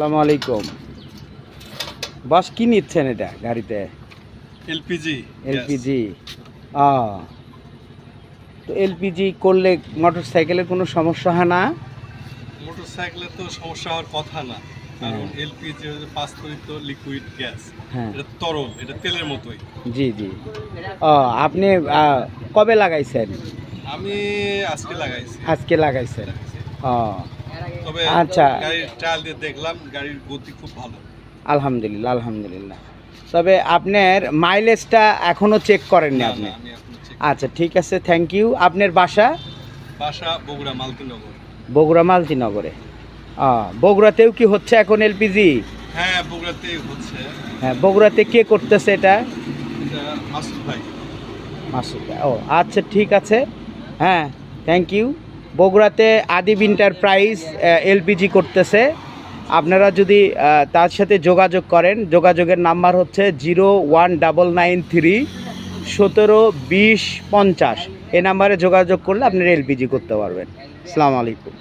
সালামু আলাইকুম। বাস কি নিচ্ছেন এটা গাড়িতে? LPG LPG. তো এলপিজি করলে মোটর সাইকেলের কোনো সমস্যা হয় না? মোটরসাইকেলের তো সমস্যা হওয়ার কথা না কারণ এলপিজি হচ্ছে পাস্তরিত লিকুইড গ্যাস হ্যাঁ। এটা তরল এটা তেলের মতোই। জি জি। ও আপনি কবে লাগাইছেন? আমি আজকে লাগাইছি। আজকে লাগাইছেন। ও তবে আচ্ছা। গাড়ির ট্রায়াল দিয়ে দেখলাম গাড়ির গতি খুব ভালো। আলহামদুলিল্লাহ আলহামদুলিল্লাহ। তবে আপনার মাইলেজটা এখনও চেক করেননি আপনি? আচ্ছা ঠিক আছে থ্যাংক ইউ আপনার বাসা? বাসা বগুড়া মালতিনগর। বগুড়া মালতিনগরে। বগুড়াতেও কি হচ্ছে এখন এলপিজি হ্যাঁ বগুড়াতেই হচ্ছে। হ্যাঁ বগুড়াতে কে করতেছে এটা? এটা মাসুদ ভাই। মাসুদ ভাই। ও আচ্ছা ঠিক আছে। হ্যাঁ থ্যাংক ইউ বগুড়াতে আদিব প্রাইস এলপিজি করতেছে। আপনারা যদি তার সাথে যোগাযোগ করেন, যোগাযোগের নাম্বার হচ্ছে zero one double nine three সতেরো বিশ পঞ্চাশ। এ নাম্বারে যোগাযোগ করলে আপনারা এলপিজি করতে পারবেন। আসসালামু আলাইকুম।